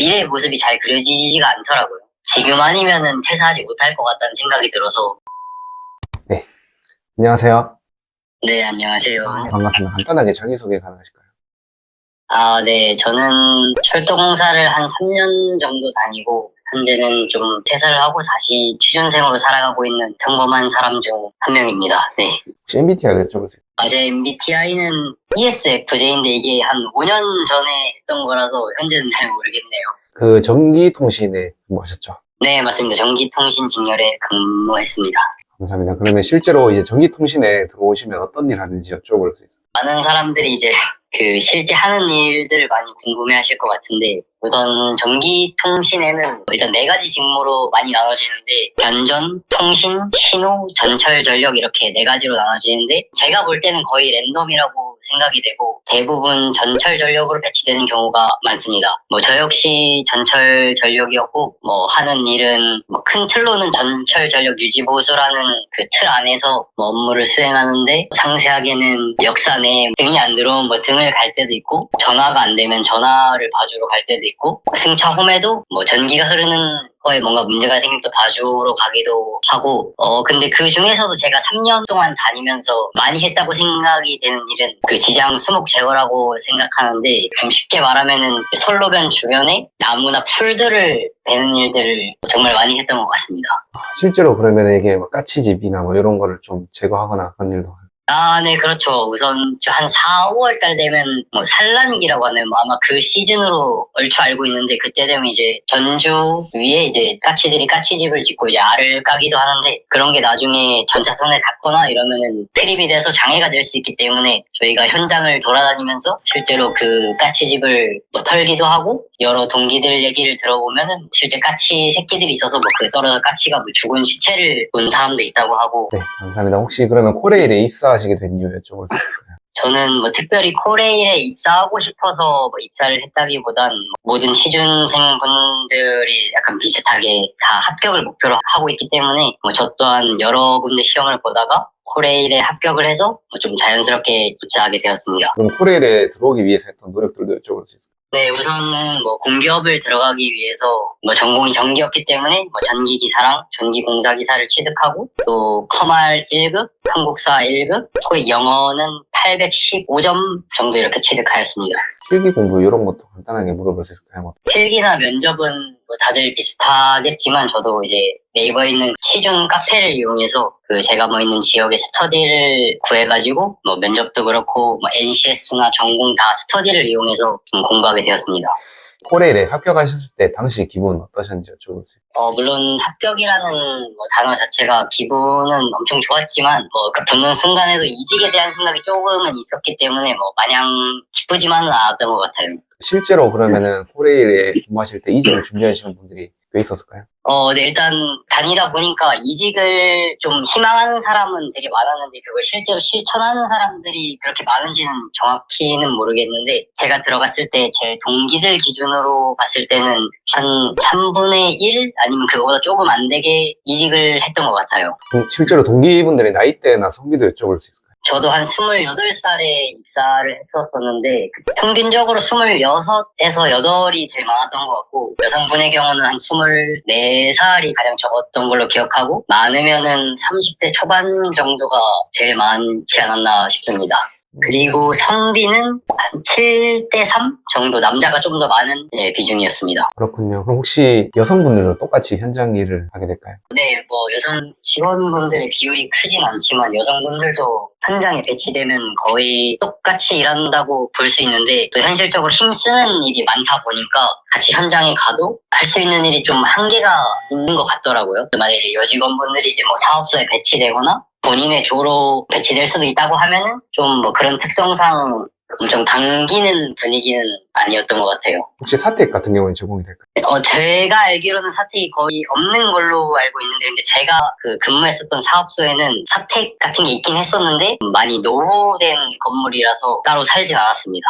미래의 모습이 잘 그려지지가 않더라고요. 지금 아니면은 퇴사하지 못할 것 같다는 생각이 들어서 안녕하세요. 네 안녕하세요. 반갑습니다. 간단하게 자기소개 가능하실까요? 아, 네. 저는 철도공사를 한 3년 정도 다니고, 현재는 좀 퇴사를 하고 다시 취준생으로 살아가고 있는 평범한 사람 중 한 명입니다. 네. 혹시 MBTI를 여쭤볼 수 있어요? 아, 제 MBTI는 ESFJ인데 이게 한 5년 전에 했던 거라서 현재는 잘 모르겠네요. 그 전기통신에 근무하셨죠? 네, 맞습니다. 전기통신 직렬에 근무했습니다. 감사합니다. 그러면 실제로 이제 전기통신에 들어오시면 어떤 일 하는지 여쭤볼 수 있어요? 많은 사람들이 이제 그 실제 하는 일들을 많이 궁금해 하실 것 같은데 우선 전기통신에는 일단 네 가지 직무로 많이 나눠지는데 변전, 통신, 신호, 전철, 전력 이렇게 네 가지로 나눠지는데 제가 볼 때는 거의 랜덤이라고 생각이 되고 대부분 전철 전력으로 배치되는 경우가 많습니다. 뭐 저 역시 전철 전력이었고 뭐 하는 일은 뭐 큰 틀로는 전철 전력 유지 보수라는 그 틀 안에서 뭐 업무를 수행하는데 상세하게는 역사 내에 등이 안 들어오면 뭐 등을 갈 때도 있고 전화가 안 되면 전화를 봐주러 갈 때도 있고 승차 홈에도 뭐 전기가 흐르는 거에 뭔가 문제가 생기면 또 봐주러 가기도 하고 어 근데 그 중에서도 제가 3년 동안 다니면서 많이 했다고 생각이 되는 일은 그 지장 수목 제거라고 생각하는데 좀 쉽게 말하면은 그 선로변 주변에 나무나 풀들을 베는 일들을 정말 많이 했던 것 같습니다. 실제로 그러면 이게 뭐 까치집이나 뭐 이런 거를 좀 제거하거나 그런 일도 아, 네, 그렇죠. 우선 저한 4, 5월 달 되면 뭐 산란기라고 하는 뭐 아마 그 시즌으로 얼추 알고 있는데 그때 되면 이제 전주 위에 이제 까치들이 까치집을 짓고 이제 알을 까기도 하는데 그런 게 나중에 전차선에 닿거나 이러면은 트립이 돼서 장애가 될 수 있기 때문에 저희가 현장을 돌아다니면서 실제로 그 까치집을 뭐 털기도 하고 여러 동기들 얘기를 들어보면은 실제 까치 새끼들이 있어서 뭐 그 떨어져 까치가 뭐 죽은 시체를 본 사람도 있다고 하고 네, 감사합니다. 혹시 그러면 코레일에 입사 하시게 된 이유 여쭤볼 수 있을까요? 저는 뭐 특별히 코레일에 입사하고 싶어서 뭐 입사를 했다기보단 모든 취준생 분들이 약간 비슷하게 다 합격을 목표로 하고 있기 때문에 뭐 저 또한 여러 군데 시험을 보다가 코레일에 합격을 해서 뭐 좀 자연스럽게 입사하게 되었습니다. 그럼 코레일에 들어오기 위해서 했던 노력들도 여쭤볼 수 있을까요? 네, 우선 뭐 공기업을 들어가기 위해서 뭐 전공이 전기였기 때문에 뭐 전기 기사랑 전기 공사 기사를 취득하고 또 커말 1급, 한국사 1급, 토익 영어는 815점 정도 이렇게 취득하였습니다. 필기 공부 이런 것도 간단하게 물어볼 수 있을까요? 뭐 필기나 면접은 뭐 다들 비슷하겠지만 저도 이제 네이버에 있는 취준 카페를 이용해서 그 제가 뭐 있는 지역의 스터디를 구해가지고 뭐 면접도 그렇고 뭐 NCS나 전공 다 스터디를 이용해서 좀 공부하게 되었습니다. 코레일에 합격하셨을 때 당시 기분 어떠셨는지 있을까요? 어, 물론 합격이라는 뭐 단어 자체가 기분은 엄청 좋았지만 뭐 그 붙는 순간에도 이직에 대한 생각이 조금은 있었기 때문에 뭐 마냥 기쁘지만은 않았던 것 같아요. 실제로 그러면은 코레일에 근무하실 때 이직을 준비하시는 분들이 꽤 있었을까요? 어, 네, 일단 다니다 보니까 이직을 좀 희망하는 사람은 되게 많았는데 그걸 실제로 실천하는 사람들이 그렇게 많은지는 정확히는 모르겠는데 제가 들어갔을 때 제 동기들 기준으로 봤을 때는 한 3분의 1 아니면 그거보다 조금 안 되게 이직을 했던 것 같아요. 동- 실제로 동기분들의 나이대나 성비도 여쭤볼 수 있을까요? 저도 한 28살에 입사를 했었었는데 그 평균적으로 26에서 8이 제일 많았던 것 같고 여성분의 경우는 한 24살이 가장 적었던 걸로 기억하고 많으면은 30대 초반 정도가 제일 많지 않았나 싶습니다. 그리고 성비는 한 7대 3 정도 남자가 좀 더 많은 예, 비중이었습니다. 그렇군요. 그럼 혹시 여성분들도 똑같이 현장 일을 하게 될까요? 네, 뭐 여성 직원분들의 비율이 크진 않지만 여성분들도 현장에 배치되면 거의 똑같이 일한다고 볼 수 있는데 또 현실적으로 힘쓰는 일이 많다 보니까 같이 현장에 가도 할 수 있는 일이 좀 한계가 있는 것 같더라고요. 만약에 이제 여직원분들이 이제 뭐 사업소에 배치되거나 본인의 조로 배치될 수도 있다고 하면은 좀 뭐 그런 특성상 엄청 당기는 분위기는 아니었던 것 같아요. 혹시 사택 같은 경우는 제공이 될까요? 어, 제가 알기로는 사택이 거의 없는 걸로 알고 있는데, 근데 제가 그 근무했었던 사업소에는 사택 같은 게 있긴 했었는데, 많이 노후된 건물이라서 따로 살진 않았습니다.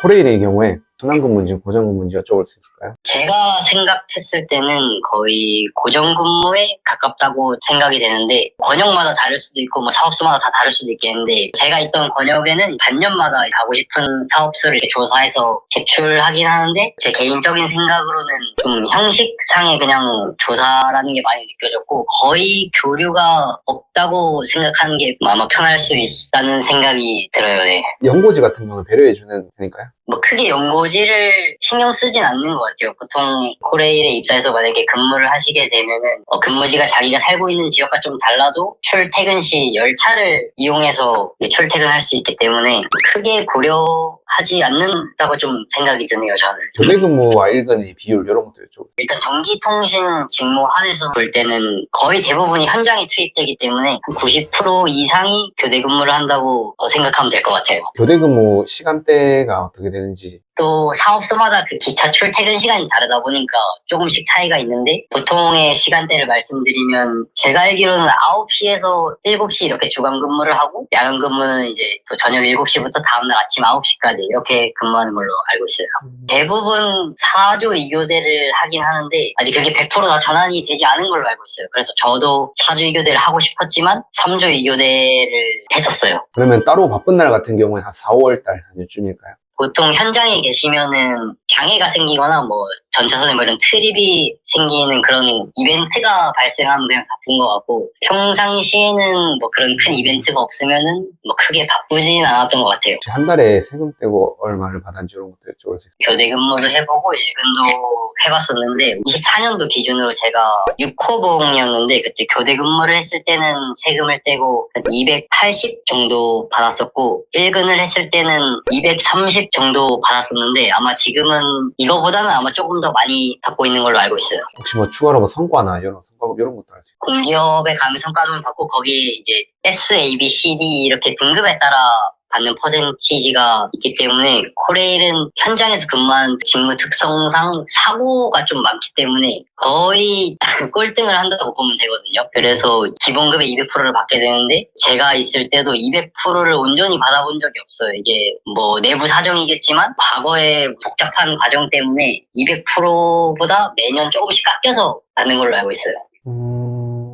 코레일의 경우에 순환근무인지 고정근무인지 여쭤볼 수 있을까요? 제가 생각했을 때는 거의 고정근무에 가깝다고 생각이 되는데 권역마다 다를 수도 있고 뭐 사업소마다 다 다를 수도 있겠는데 제가 있던 권역에는 반년마다 가고 싶은 사업소를 이렇게 조사해서 제출하긴 하는데 제 개인적인 생각으로는 좀 형식상의 그냥 조사라는 게 많이 느껴졌고 거의 교류가 없다고 생각하는 게 아마 편할 수 있다는 생각이 들어요. 네. 연고지 같은 경우는 배려해주는 테니까요. 뭐 크게 연고지를 신경 쓰진 않는 것 같아요. 보통 코레일에 입사해서 만약에 근무를 하시게 되면은 어, 근무지가 자기가 살고 있는 지역과 좀 달라도 출퇴근 시 열차를 이용해서 출퇴근할 수 있기 때문에 크게 고려하지 않는다고 좀 생각이 드네요. 저는 교대근무 와 일근의 비율 이런 것도 여쭤볼 일단 전기통신 직무 한에서 볼 때는 거의 대부분이 현장에 투입되기 때문에 90% 이상이 교대 근무를 한다고 어, 생각하면 될 것 같아요. 교대 근무 시간대가 어떻게 되는지 또 사업소마다 그 기차 출퇴근 시간이 다르다 보니까 조금씩 차이가 있는데 보통의 시간대를 말씀드리면 제가 알기로는 9시에서 7시 이렇게 주간 근무를 하고 야간 근무는 이제 또 저녁 7시부터 다음날 아침 9시까지 이렇게 근무하는 걸로 알고 있어요. 대부분 4조 2교대를 하긴 하는데 아직 그게 100%다 전환이 되지 않은 걸로 알고 있어요. 그래서 저도 4조 2교대를 하고 싶었지만 3조 2교대를 했었어요. 그러면 따로 바쁜 날 같은 경우에 한 4, 5월 달 한 요쯤일까요? 보통 현장에 계시면은 장애가 생기거나 뭐 전차선에 뭐 이런 트립이 생기는 그런 이벤트가 발생하면 그냥 바쁜 것 같고 평상시에는 뭐 그런 큰 이벤트가 없으면은 뭐 크게 바쁘진 않았던 것 같아요. 혹시 한 달에 세금 떼고 얼마를 받았는지 이런 것도 여쭤볼 수 있을까요? 교대 근무도 해보고 일근도 해봤었는데 24년도 기준으로 제가 6호봉이었는데 그때 교대 근무를 했을 때는 세금을 떼고 280 정도 받았었고 일근을 했을 때는 230 정도 받았었는데 아마 지금은 이거보다는 아마 조금 더 많이 받고 있는 걸로 알고 있어요. 혹시 뭐 추가로 뭐 성과나 이런 성과급 이런 것도 알 수 있을까요? 공기업에 가면 성과금을 받고 거기에 이제 S, A, B, C, D 이렇게 등급에 따라 받는 퍼센티지가 있기 때문에 코레일은 현장에서 근무하는 직무 특성상 사고가 좀 많기 때문에 거의 꼴등을 한다고 보면 되거든요. 그래서 기본급의 200%를 받게 되는데 제가 있을 때도 200%를 온전히 받아본 적이 없어요. 이게 뭐 내부 사정이겠지만 과거의 복잡한 과정 때문에 200%보다 매년 조금씩 깎여서 받는 걸로 알고 있어요. 음,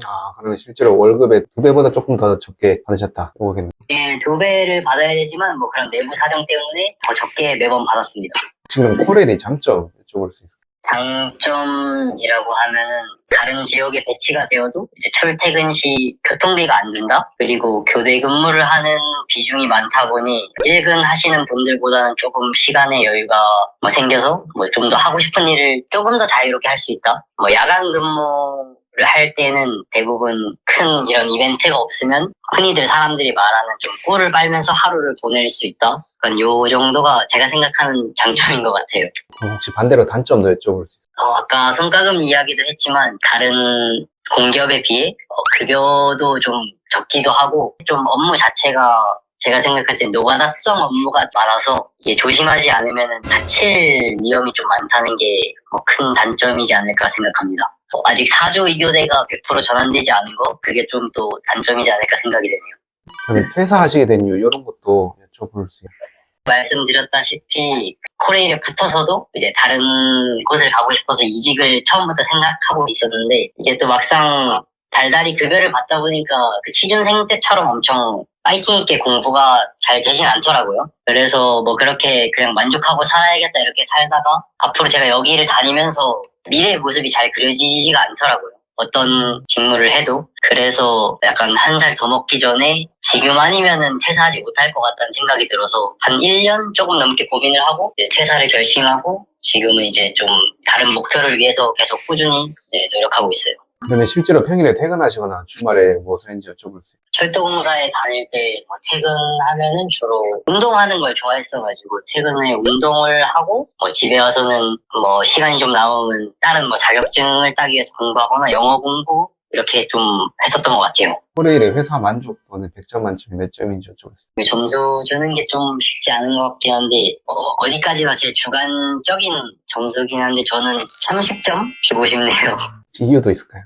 아, 그러면 실제로 월급의 두 배보다 조금 더 적게 받으셨다. 이거겠네요. 예, 두 배를 받아야 되지만 뭐 그런 내부 사정 때문에 더 적게 매번 받았습니다. 지금 코레일의 장점 여쭤볼 수 있을까요? 장점이라고 하면은 다른 지역에 배치가 되어도 이제 출퇴근 시 교통비가 안 든다. 그리고 교대 근무를 하는 비중이 많다 보니 일근 하시는 분들보다는 조금 시간의 여유가 뭐 생겨서 뭐 좀 더 하고 싶은 일을 조금 더 자유롭게 할 수 있다. 뭐 야간 근무를 할 때는 대부분 큰 이런 이벤트가 없으면 흔히들 사람들이 말하는 좀 꿀을 빨면서 하루를 보낼 수 있다. 그러니까 요 정도가 제가 생각하는 장점인 것 같아요. 그럼 혹시 반대로 단점도 여쭤볼 수 있을까요? 어, 아까 성과금 이야기도 했지만 다른 공기업에 비해 어, 급여도 좀 적기도 하고 좀 업무 자체가 제가 생각할 때 노가다성 업무가 많아서 이게 조심하지 않으면 다칠 위험이 좀 많다는 게뭐큰 단점이지 않을까 생각합니다. 어, 아직 4조 2교대가 100% 전환되지 않은 거 그게 좀 또 단점이지 않을까 생각이 되네요. 그러면 퇴사하시게 된 이유 이런 것도 여쭤볼 수 있을까요? 말씀드렸다시피 코레일에 붙어서도 이제 다른 곳을 가고 싶어서 이직을 처음부터 생각하고 있었는데 이게 또 막상 달달이 급여를 받다 보니까 그 취준생 때처럼 엄청 파이팅 있게 공부가 잘 되진 않더라고요. 그래서 뭐 그렇게 그냥 만족하고 살아야겠다 이렇게 살다가 앞으로 제가 여기를 다니면서 미래의 모습이 잘 그려지지가 않더라고요. 어떤 직무를 해도 그래서 약간 한 살 더 먹기 전에 지금 아니면은 퇴사하지 못할 것 같다는 생각이 들어서 한 1년 조금 넘게 고민을 하고 퇴사를 결심하고 지금은 이제 좀 다른 목표를 위해서 계속 꾸준히 네, 노력하고 있어요. 그러면 실제로 평일에 퇴근하시거나 주말에 무엇을 했는지 여쭤볼 수 있을까요? 철도공사에 다닐 때 뭐 퇴근하면은 주로 운동하는 걸 좋아했어가지고 퇴근 후에 운동을 하고 뭐 집에 와서는 뭐 시간이 좀 남으면 다른 뭐 자격증을 따기 위해서 공부하거나 영어 공부 이렇게 좀 했었던 것 같아요. 코레일의 회사 만족도는 100점 만점에 몇 점인지 여쭤볼 수 있을까요? 점수 주는 게 좀 쉽지 않은 것 같긴 한데 어, 디까지나 제 주관적인 점수긴 한데 저는 30점 주고 싶네요. 혹시 이유도 있을까요?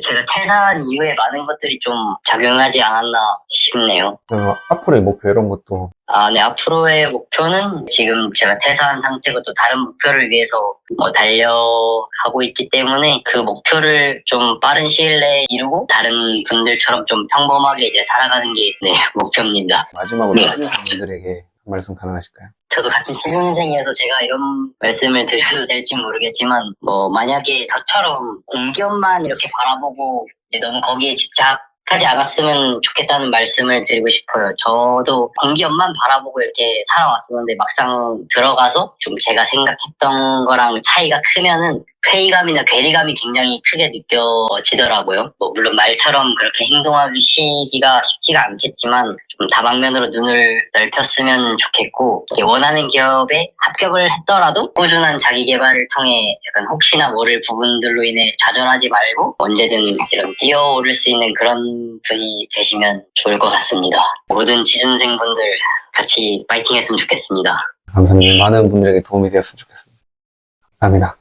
제가 퇴사한 이후에 많은 것들이 좀 작용하지 않았나 싶네요. 그럼 앞으로의 목표 이런 것도 아, 네, 앞으로의 목표는 지금 제가 퇴사한 상태고 또 다른 목표를 위해서 뭐 달려가고 있기 때문에 그 목표를 좀 빠른 시일 내에 이루고 다른 분들처럼 좀 평범하게 이제 살아가는 게 네, 목표입니다. 마지막으로 네. 취준생분들에게 한 말씀 가능하실까요? 같은 취준생이어서 제가 이런 말씀을 드려도 될지 모르겠지만 뭐 만약에 저처럼 공기업만 이렇게 바라보고 너무 거기에 집착 하지 않았으면 좋겠다는 말씀을 드리고 싶어요. 저도 공기업만 바라보고 이렇게 살아왔었는데 막상 들어가서 좀 제가 생각했던 거랑 차이가 크면은 회의감이나 괴리감이 굉장히 크게 느껴지더라고요. 뭐 물론 말처럼 그렇게 행동하기가 쉽지가 않겠지만 좀 다방면으로 눈을 넓혔으면 좋겠고 원하는 기업에 합격을 했더라도 꾸준한 자기 개발을 통해 약간 혹시나 모를 부분들로 인해 좌절하지 말고 언제든 이런 뛰어오를 수 있는 그런 분이 되시면 좋을 것 같습니다. 모든 취준생분들 같이 파이팅 했으면 좋겠습니다. 감사합니다. 많은 분들에게 도움이 되었으면 좋겠습니다. 감사합니다.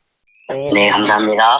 네, 감사합니다.